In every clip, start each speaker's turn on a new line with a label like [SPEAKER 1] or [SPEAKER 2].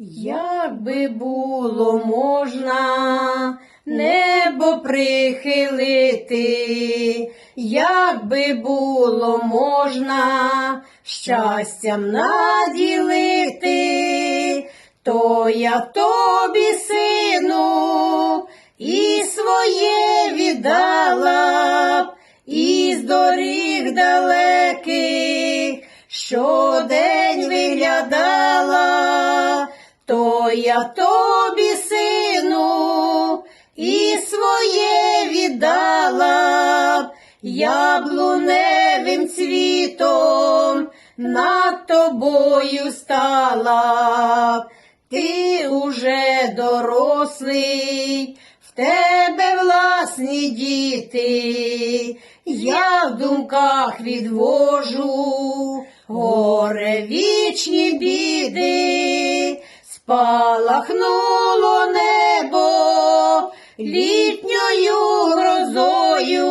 [SPEAKER 1] Як би було можна небо прихилити, як би було можна щастям наділити, то я тобі, сину, і своє віддала б, із доріг далеких, щодень я тобі, сину, і своє віддала, б, яблуневим цвітом над тобою стала. Ти уже дорослий, в тебе власні діти, я в думках відвожу горе вічні біди, спалахнуло небо літньою грозою,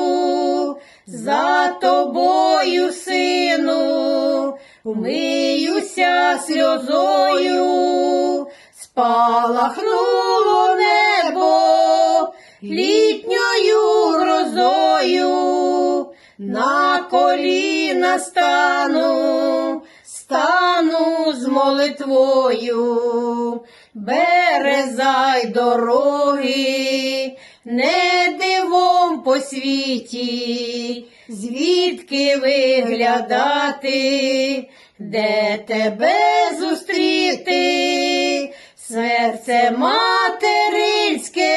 [SPEAKER 1] за тобою, сину, вмиюся сльозою, спалахнуло небо літньою грозою, на коліна стану, стану з молитвою, березай дороги, не дивом по світі, звідки виглядати, де тебе зустріти, серце материнське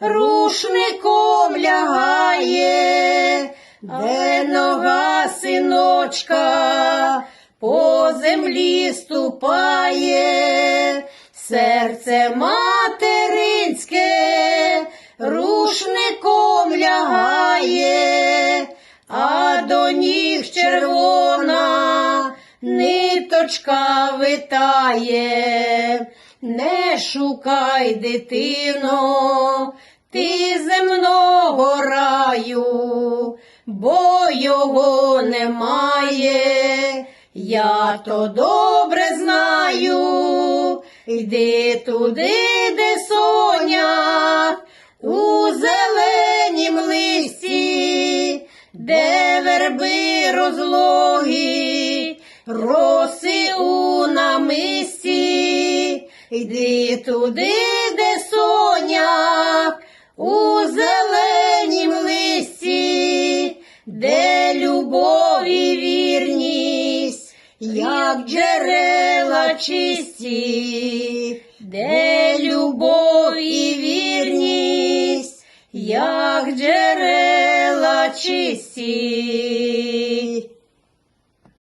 [SPEAKER 1] рушником лягає, де нога синочка по землі ступає, серце материнське рушником лягає, а до ніг червона ниточка витає, не шукай дитино, ти земного раю, бо його немає, я то добре знаю, йди туди, де соня, у зеленім листі, де верби розлогі, роси у намисті, йди туди, де соня, у зеленім листі, де любов як джерела чисті, де любов і вірність, як джерела чисті.